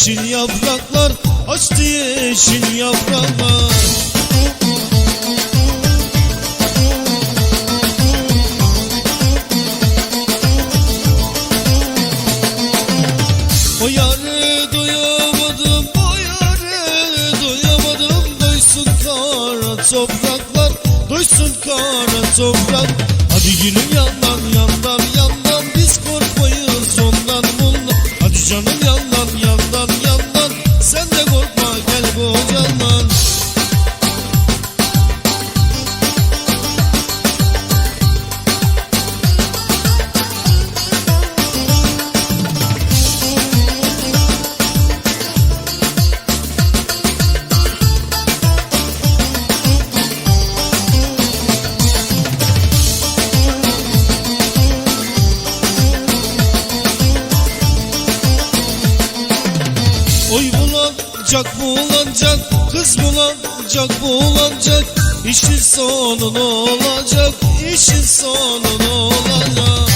yeşil yapraklar Açtı yeşil yapraklar. O yarı o yarı Doysun kara topraklar, doysun kara toprak. Hadi gülüm yandan yandan yandan bulanacak bulanacak Kız bulanacak bulanacak İşin sonu ne olacak İşin sonu ne olacak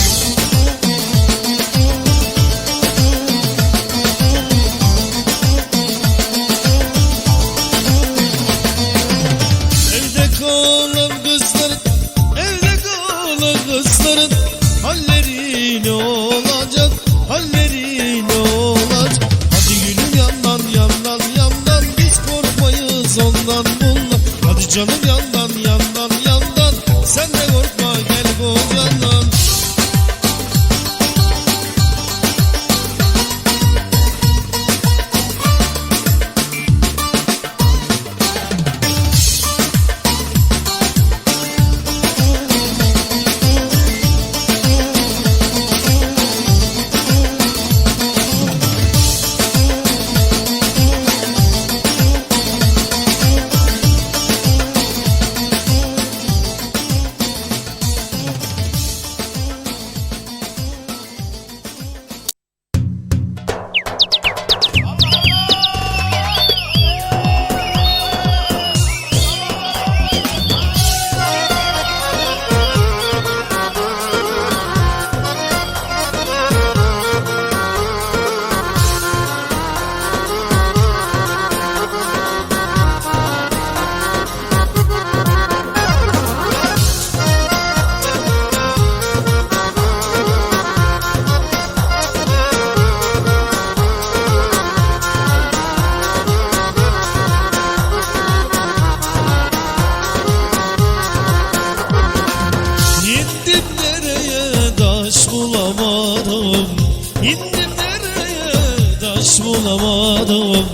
taş bulamadım.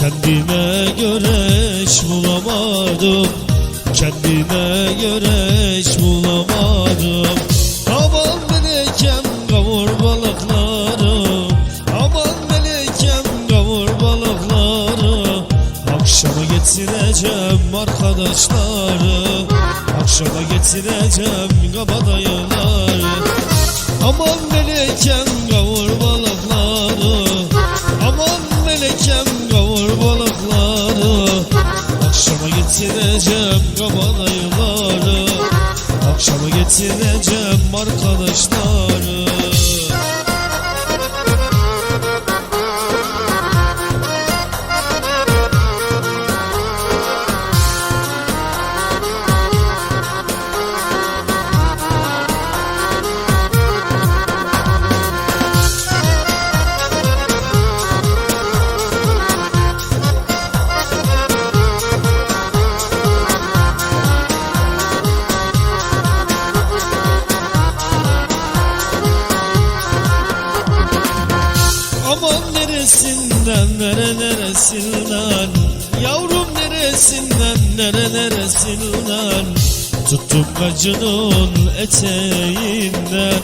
Kendime göre eş bulamadım. Kendime göre eş bulamadım. Aman melekem kavur balıkları Aman melekem kavur balıkları Akşama getireceğim arkadaşları Akşama getireceğim kabadayıları. Aman melekem Akşama getireceğim kabadayıları Akşama getireceğim arkadaşları neresinden Yavrum neresinden nere neresinden Tuttum gacının eteğinden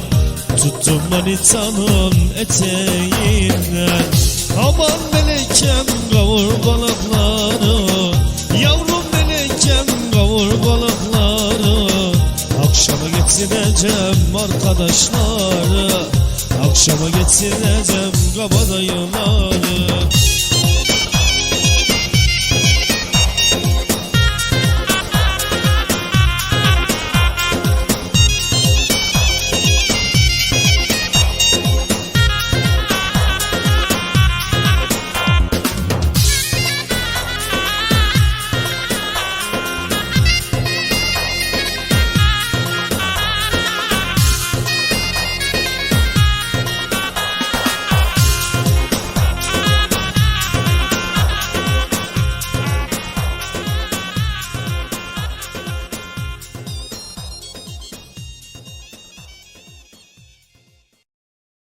Tuttum manitanın eteğinden. Aman melekem kavur balıkları. Yavrum melekem kavur balıkları. Akşama getireceğim arkadaşları. Akşama getireceğim kabadayıları